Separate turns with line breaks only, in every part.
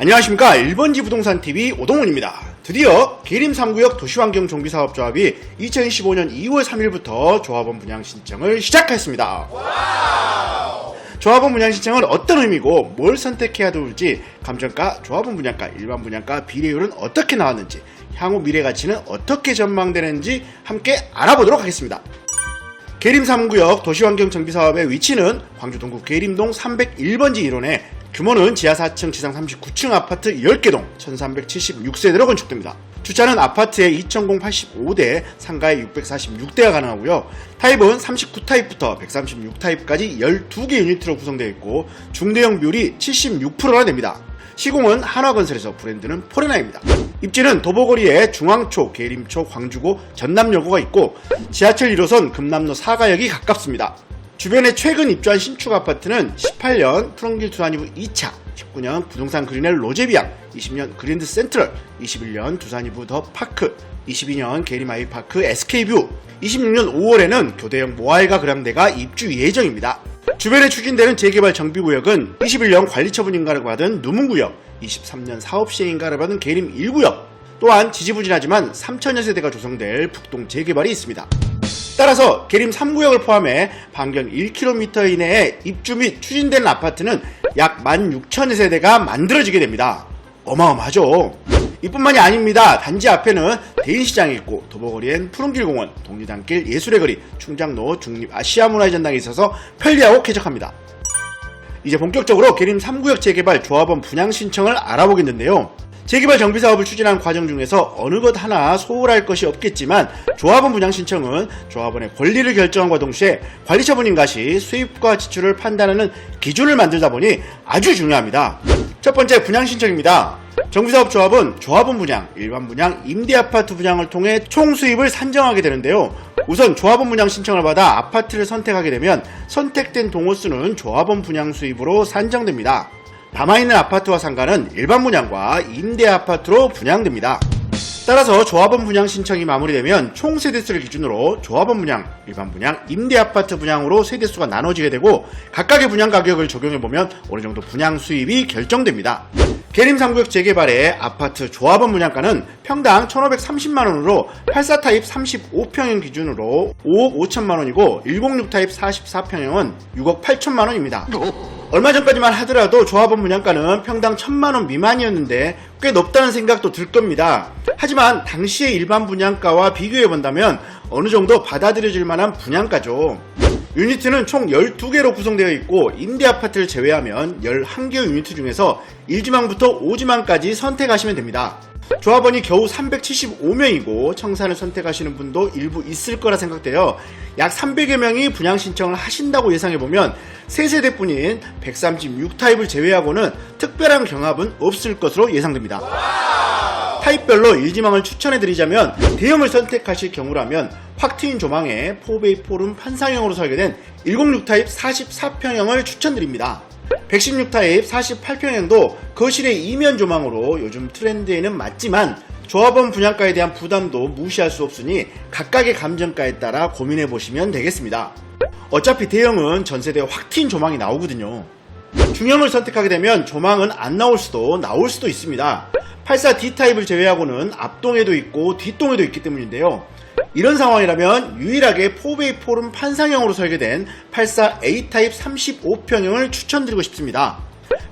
안녕하십니까 1번지 부동산 TV 오동훈입니다. 드디어 계림 3구역 도시환경 정비사업조합이 2015년 2월 3일부터 조합원 분양 신청을 시작했습니다. 조합원 분양 신청은 어떤 의미고 뭘 선택해야 좋을지 감정가, 조합원 분양가, 일반 분양가 비례율은 어떻게 나왔는지 향후 미래 가치는 어떻게 전망되는지 함께 알아보도록 하겠습니다. 계림 3구역 도시환경 정비사업의 위치는 광주 동구 계림동 301번지 1원에 규모는 지하 4층 지상 39층 아파트 10개동 1376세대로 건축됩니다. 주차는 아파트에 2085대, 상가에 646대가 가능하고요. 타입은 39타입부터 136타입까지 12개 유니트로 구성되어 있고 중대형 비율이 76%나 됩니다. 시공은 한화건설에서 브랜드는 포레나입니다. 입지는 도보거리에 중앙초, 계림초, 광주고, 전남여고가 있고 지하철 1호선 금남로 사가역이 가깝습니다. 주변에 최근 입주한 신축 아파트는 18년 푸른길 두산이브 2차, 19년 부동산 그린엘 로제비앙, 20년 그랜드 센트럴, 21년 두산이브 더 파크, 22년 게리마이 파크 SK뷰, 26년 5월에는 교대형 모아일가 그랑대가 입주 예정입니다. 주변에 추진되는 재개발 정비구역은 21년 관리처분 인가를 받은 누문구역, 23년 사업시행 인가를 받은 계림 1구역, 또한 지지부진하지만 3천여 세대가 조성될 북동 재개발이 있습니다. 따라서 계림 3구역을 포함해 반경 1km 이내에 입주 및 추진되는 아파트는 약 16,000세대가 만들어지게 됩니다. 어마어마하죠? 이뿐만이 아닙니다. 단지 앞에는 대인시장이 있고 도보거리엔 푸른길공원, 독리단길, 예술의 거리, 충장로, 중립 아시아문화전당이 있어서 편리하고 쾌적합니다. 이제 본격적으로 계림 3구역 재개발 조합원 분양 신청을 알아보겠는데요. 재개발 정비 사업을 추진한 과정 중에서 어느 것 하나 소홀할 것이 없겠지만 조합원 분양 신청은 조합원의 권리를 결정함과 동시에 관리처 분 인가 시 수입과 지출을 판단하는 기준을 만들다 보니 아주 중요합니다. 첫 번째 분양 신청입니다. 정비사업 조합은 조합원 분양, 일반 분양, 임대 아파트 분양을 통해 총 수입을 산정하게 되는데요. 우선 조합원 분양 신청을 받아 아파트를 선택하게 되면 선택된 동호수는 조합원 분양 수입으로 산정됩니다. 남아있는 아파트와 상가는 일반 분양과 임대 아파트로 분양됩니다. 따라서 조합원 분양 신청이 마무리되면 총 세대수를 기준으로 조합원 분양, 일반 분양, 임대 아파트 분양으로 세대수가 나눠지게 되고 각각의 분양 가격을 적용해보면 어느 정도 분양 수입이 결정됩니다. 계림 3구역 재개발의 아파트 조합원 분양가는 평당 1,530만원으로 84 타입 35평형 기준으로 5억 5천만원이고 106 타입 44평형은 6억 8천만원입니다. 얼마 전까지만 하더라도 조합원 분양가는 평당 1000만원 미만이었는데 꽤 높다는 생각도 들 겁니다. 하지만 당시의 일반 분양가와 비교해 본다면 어느 정도 받아들여질 만한 분양가죠. 유니트는 총 12개로 구성되어 있고 임대 아파트를 제외하면 11개 유니트 중에서 1지망부터 5지망까지 선택하시면 됩니다. 조합원이 겨우 375명이고 청산을 선택하시는 분도 일부 있을 거라 생각되어 약 300여 명이 분양 신청을 하신다고 예상해보면 3세대뿐인 136타입을 제외하고는 특별한 경합은 없을 것으로 예상됩니다. 타입별로 일지망을 추천해드리자면 대형을 선택하실 경우라면 확 트인 조망에 4베이 포름 판상형으로 설계된 106 타입 44평형을 추천드립니다. 116 타입 48평형도 거실의 이면 조망으로 요즘 트렌드에는 맞지만 조합원 분양가에 대한 부담도 무시할 수 없으니 각각의 감정가에 따라 고민해 보시면 되겠습니다. 어차피 대형은 전세대 확 튄 조망이 나오거든요. 중형을 선택하게 되면 조망은 안 나올 수도 나올 수도 있습니다. 84D 타입을 제외하고는 앞동에도 있고 뒷동에도 있기 때문인데요. 이런 상황이라면 유일하게 4베이 포름 판상형으로 설계된 84A 타입 35평형을 추천드리고 싶습니다.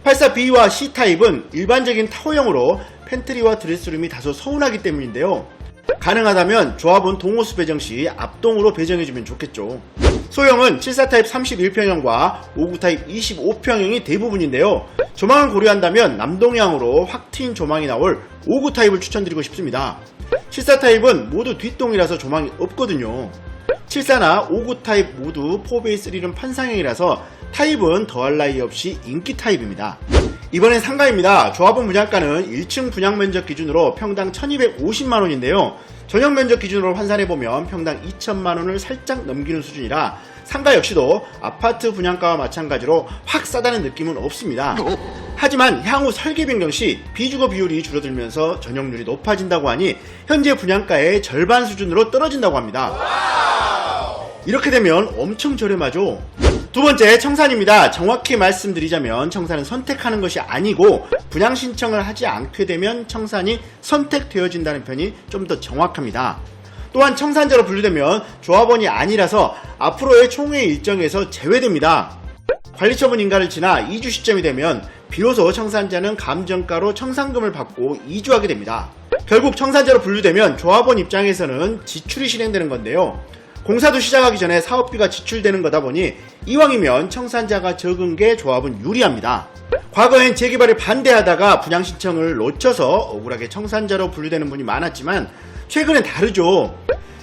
84B와 C 타입은 일반적인 타워형으로 팬트리와 드레스룸이 다소 서운하기 때문인데요. 가능하다면 조합은 동호수 배정 시 앞동으로 배정해주면 좋겠죠. 소형은 74 타입 31평형과 59 타입 25평형이 대부분인데요. 조망을 고려한다면 남동향으로 확 트인 조망이 나올 59 타입을 추천드리고 싶습니다. 74 타입은 모두 뒷동이라서 조망이 없거든요. 74나 59 타입 모두 4베이3는 판상형이라서 타입은 더할 나위 없이 인기 타입입니다. 이번엔 상가입니다. 조합원 분양가는 1층 분양 면적 기준으로 평당 1250만원인데요. 전용 면적 기준으로 환산해보면 평당 2천만원을 살짝 넘기는 수준이라 상가 역시도 아파트 분양가와 마찬가지로 확 싸다는 느낌은 없습니다. 하지만 향후 설계 변경 시 비주거 비율이 줄어들면서 전용률이 높아진다고 하니 현재 분양가의 절반 수준으로 떨어진다고 합니다. 이렇게 되면 엄청 저렴하죠. 두 번째 청산입니다. 정확히 말씀드리자면 청산은 선택하는 것이 아니고 분양 신청을 하지 않게 되면 청산이 선택되어진다는 편이 좀 더 정확합니다. 또한 청산자로 분류되면 조합원이 아니라서 앞으로의 총회 일정에서 제외됩니다. 관리처분 인가를 지나 2주 시점이 되면 비로소 청산자는 감정가로 청산금을 받고 이주하게 됩니다. 결국 청산자로 분류되면 조합원 입장에서는 지출이 실행되는 건데요. 공사도 시작하기 전에 사업비가 지출되는 거다 보니 이왕이면 청산자가 적은 게 조합은 유리합니다. 과거엔 재개발을 반대하다가 분양 신청을 놓쳐서 억울하게 청산자로 분류되는 분이 많았지만 최근엔 다르죠.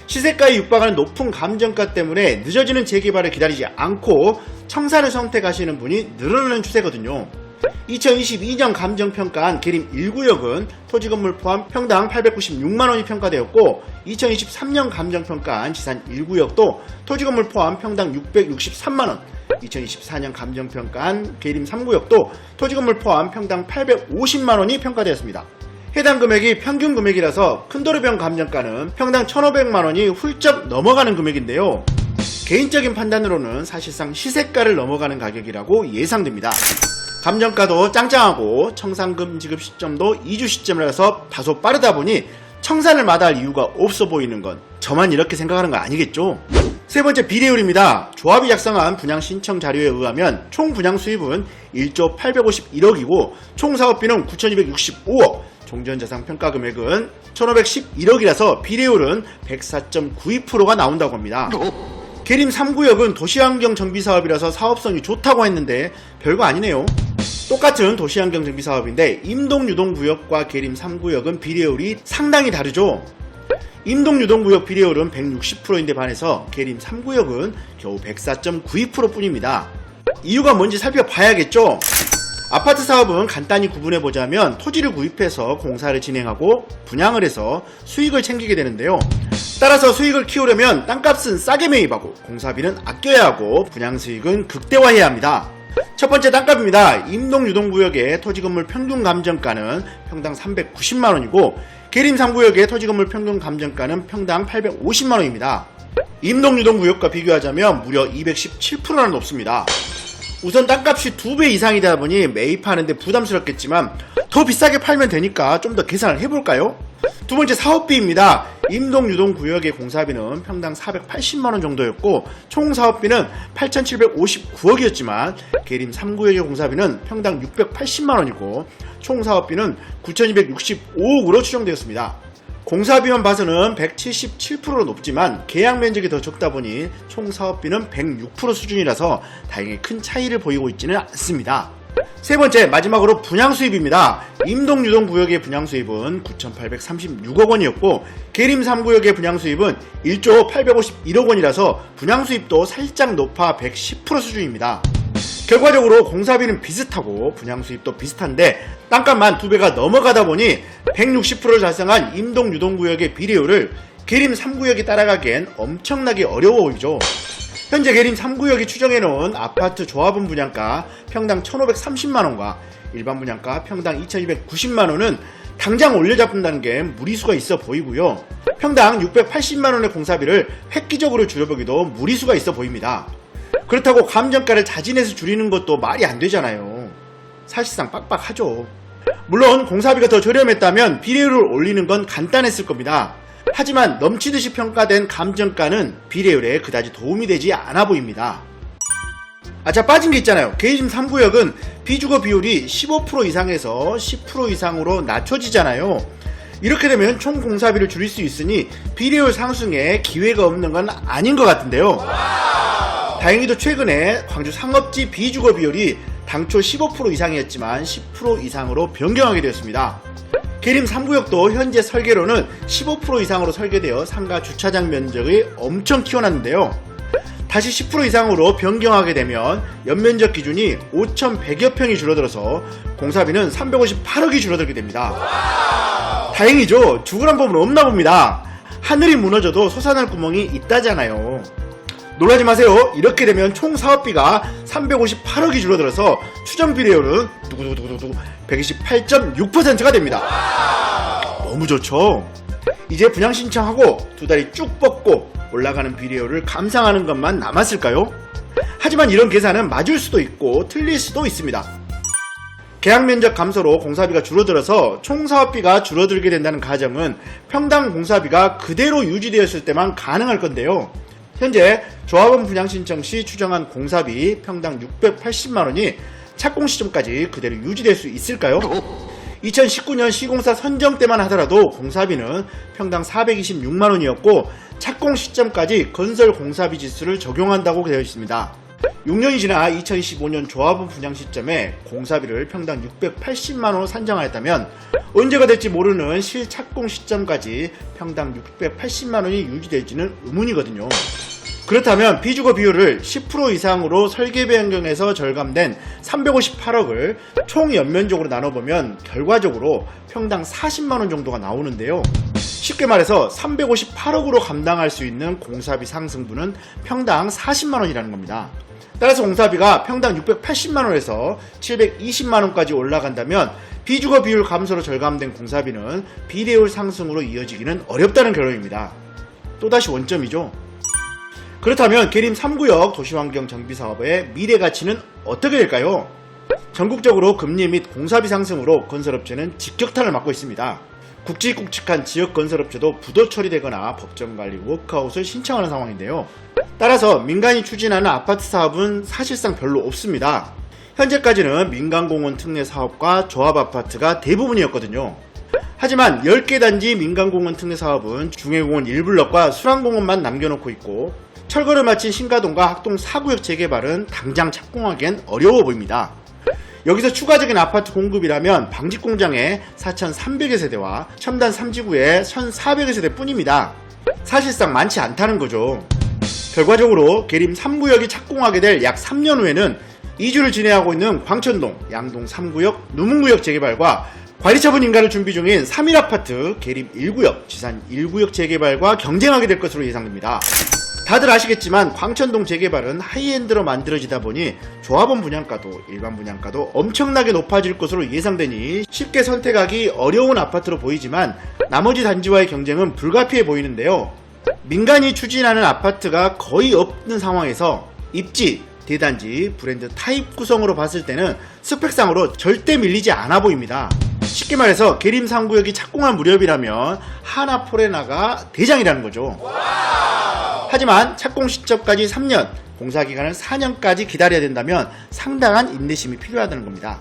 시세가에 육박하는 높은 감정가 때문에 늦어지는 재개발을 기다리지 않고 청산을 선택하시는 분이 늘어나는 추세거든요. 2022년 감정평가한 계림 1구역은 토지 건물 포함 평당 896만원이 평가되었고 2023년 감정평가한 지산 1구역도 토지 건물 포함 평당 663만원 2024년 감정평가한 계림 3구역도 토지 건물 포함 평당 850만원이 평가되었습니다. 해당 금액이 평균 금액이라서 큰도로병 감정가는 평당 1,500만원이 훌쩍 넘어가는 금액인데요. 개인적인 판단으로는 사실상 시세가를 넘어가는 가격이라고 예상됩니다. 감정가도 짱짱하고 청산금 지급 시점도 2주 시점이라서 다소 빠르다 보니 청산을 마다할 이유가 없어 보이는 건 저만 이렇게 생각하는 거 아니겠죠? 세 번째 비례율입니다. 조합이 작성한 분양 신청 자료에 의하면 총 분양 수입은 1조 851억이고 총 사업비는 9,265억, 종전자산 평가 금액은 1,511억이라서 비례율은 104.92%가 나온다고 합니다. 계림 3구역은 도시환경 정비 사업이라서 사업성이 좋다고 했는데 별거 아니네요. 똑같은 도시환경 정비 사업인데 임동 유동 구역과 계림 3구역은 비례율이 상당히 다르죠. 임동 유동 구역 비례율은 160%인데 반해서 계림 3구역은 겨우 104.92% 뿐입니다. 이유가 뭔지 살펴봐야겠죠. 아파트 사업은 간단히 구분해 보자면 토지를 구입해서 공사를 진행하고 분양을 해서 수익을 챙기게 되는데요. 따라서 수익을 키우려면 땅값은 싸게 매입하고 공사비는 아껴야 하고 분양 수익은 극대화해야 합니다. 첫 번째 땅값입니다. 임동 유동구역의 토지 건물 평균 감정가는 평당 390만 원이고 계림 3구역의 토지 건물 평균 감정가는 평당 850만 원입니다. 임동 유동구역과 비교하자면 무려 217%나 높습니다. 우선 땅값이 두배 이상이 되다 보니 매입하는데 부담스럽겠지만 더 비싸게 팔면 되니까 좀 더 계산을 해볼까요? 두 번째 사업비입니다. 임동 유동 구역의 공사비는 평당 480만원 정도였고 총 사업비는 8,759억이었지만 계림 3구역의 공사비는 평당 680만원이고 총 사업비는 9,265억으로 추정되었습니다. 공사비만 봐서는 177%로 높지만 계약 면적이 더 적다 보니 총 사업비는 106% 수준이라서 다행히 큰 차이를 보이고 있지는 않습니다. 세 번째 마지막으로 분양 수입입니다. 임동 유동 구역의 분양 수입은 9,836억 원이었고 계림 3구역의 분양 수입은 1조 851억 원이라서 분양 수입도 살짝 높아 110% 수준입니다. 결과적으로 공사비는 비슷하고 분양 수입도 비슷한데 땅값만 두 배가 넘어가다 보니 160%를 달성한 임동 유동 구역의 비례율을 계림 3구역이 따라가기엔 엄청나게 어려워 보이죠. 현재 계림 3구역이 추정해놓은 아파트 조합원 분양가 평당 1,530만원과 일반 분양가 평당 2,290만원은 당장 올려잡는다는 게 무리수가 있어 보이고요. 평당 680만원의 공사비를 획기적으로 줄여보기도 무리수가 있어 보입니다. 그렇다고 감정가를 자진해서 줄이는 것도 말이 안 되잖아요. 사실상 빡빡하죠. 물론 공사비가 더 저렴했다면 비례율을 올리는 건 간단했을 겁니다. 하지만 넘치듯이 평가된 감정가는 비례율에 그다지 도움이 되지 않아 보입니다. 아, 자, 빠진 게 있잖아요. 게이즘 3구역은 비주거 비율이 15% 이상에서 10% 이상으로 낮춰지잖아요. 이렇게 되면 총 공사비를 줄일 수 있으니 비례율 상승에 기회가 없는 건 아닌 것 같은데요. 다행히도 최근에 광주 상업지 비주거 비율이 당초 15% 이상이었지만 10% 이상으로 변경하게 되었습니다. 계림 3구역도 현재 설계로는 15% 이상으로 설계되어 상가 주차장 면적이 엄청 키워놨는데요. 다시 10% 이상으로 변경하게 되면 연면적 기준이 5,100여 평이 줄어들어서 공사비는 358억이 줄어들게 됩니다. 다행이죠. 죽으란 법은 없나 봅니다. 하늘이 무너져도 솟아날 구멍이 있다잖아요. 놀라지 마세요. 이렇게 되면 총 사업비가 358억이 줄어들어서 추정 비례율은 두구두구두구두구 128.6%가 됩니다. 너무 좋죠? 이제 분양 신청하고 두 다리 쭉 뻗고 올라가는 비례율을 감상하는 것만 남았을까요? 하지만 이런 계산은 맞을 수도 있고 틀릴 수도 있습니다. 계약 면적 감소로 공사비가 줄어들어서 총 사업비가 줄어들게 된다는 가정은 평당 공사비가 그대로 유지되었을 때만 가능할 건데요. 현재 조합원 분양 신청 시 추정한 공사비 평당 680만 원이 착공 시점까지 그대로 유지될 수 있을까요? 2019년 시공사 선정 때만 하더라도 공사비는 평당 426만 원이었고 착공 시점까지 건설 공사비 지수를 적용한다고 되어 있습니다. 6년이 지나 2015년 조합원 분양 시점에 공사비를 평당 680만 원으로 산정하였다면 언제가 될지 모르는 실착공 시점까지 평당 680만 원이 유지될지는 의문이거든요. 그렇다면 비주거 비율을 10% 이상으로 설계 변경에서 절감된 358억을 총 연면적으로 나눠보면 결과적으로 평당 40만원 정도가 나오는데요. 쉽게 말해서 358억으로 감당할 수 있는 공사비 상승분은 평당 40만원이라는 겁니다. 따라서 공사비가 평당 680만원에서 720만원까지 올라간다면 비주거 비율 감소로 절감된 공사비는 비례율 상승으로 이어지기는 어렵다는 결론입니다. 또다시 원점이죠. 그렇다면 계림 3구역 도시환경 정비 사업의 미래 가치는 어떻게 될까요? 전국적으로 금리 및 공사비 상승으로 건설업체는 직격탄을 맞고 있습니다. 굵직굵직한 지역 건설업체도 부도 처리되거나 법정 관리 워크아웃을 신청하는 상황인데요. 따라서 민간이 추진하는 아파트 사업은 사실상 별로 없습니다. 현재까지는 민간공원 특례 사업과 조합 아파트가 대부분이었거든요. 하지만 10개 단지 민간공원 특례 사업은 중해공원 일블럭과 수랑공원만 남겨놓고 있고 철거를 마친 신가동과 학동 4구역 재개발은 당장 착공하기엔 어려워 보입니다. 여기서 추가적인 아파트 공급이라면 방직공장의 4,300여 세대와 첨단 3지구의 1,400여 세대 뿐입니다. 사실상 많지 않다는 거죠. 결과적으로 계림 3구역이 착공하게 될 약 3년 후에는 이주를 진행하고 있는 광천동, 양동 3구역, 누문구역 재개발과 관리처분 인가를 준비 중인 3일 아파트 계림 1구역, 지산 1구역 재개발과 경쟁하게 될 것으로 예상됩니다. 다들 아시겠지만 광천동 재개발은 하이엔드로 만들어지다 보니 조합원 분양가도 일반 분양가도 엄청나게 높아질 것으로 예상되니 쉽게 선택하기 어려운 아파트로 보이지만 나머지 단지와의 경쟁은 불가피해 보이는데요. 민간이 추진하는 아파트가 거의 없는 상황에서 입지, 대단지, 브랜드 타입 구성으로 봤을 때는 스펙상으로 절대 밀리지 않아 보입니다. 쉽게 말해서 계림 3구역이 착공한 무렵이라면 하나 포레나가 대장이라는 거죠. 하지만 착공 시점까지 3년, 공사 기간은 4년까지 기다려야 된다면 상당한 인내심이 필요하다는 겁니다.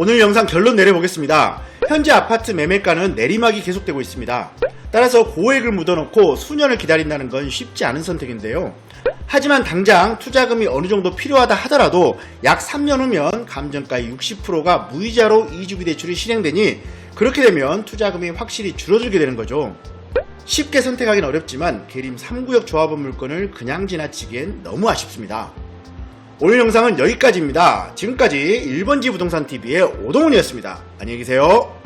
오늘 영상 결론 내려보겠습니다. 현재 아파트 매매가는 내리막이 계속되고 있습니다. 따라서 고액을 묻어놓고 수년을 기다린다는 건 쉽지 않은 선택인데요. 하지만 당장 투자금이 어느 정도 필요하다 하더라도 약 3년 후면 감정가의 60%가 무이자로 이주비 대출이 실행되니 그렇게 되면 투자금이 확실히 줄어들게 되는 거죠. 쉽게 선택하기는 어렵지만 계림 3구역 조합원 물건을 그냥 지나치기엔 너무 아쉽습니다. 오늘 영상은 여기까지입니다. 지금까지 1번지 부동산 TV의 오동훈이었습니다. 안녕히 계세요.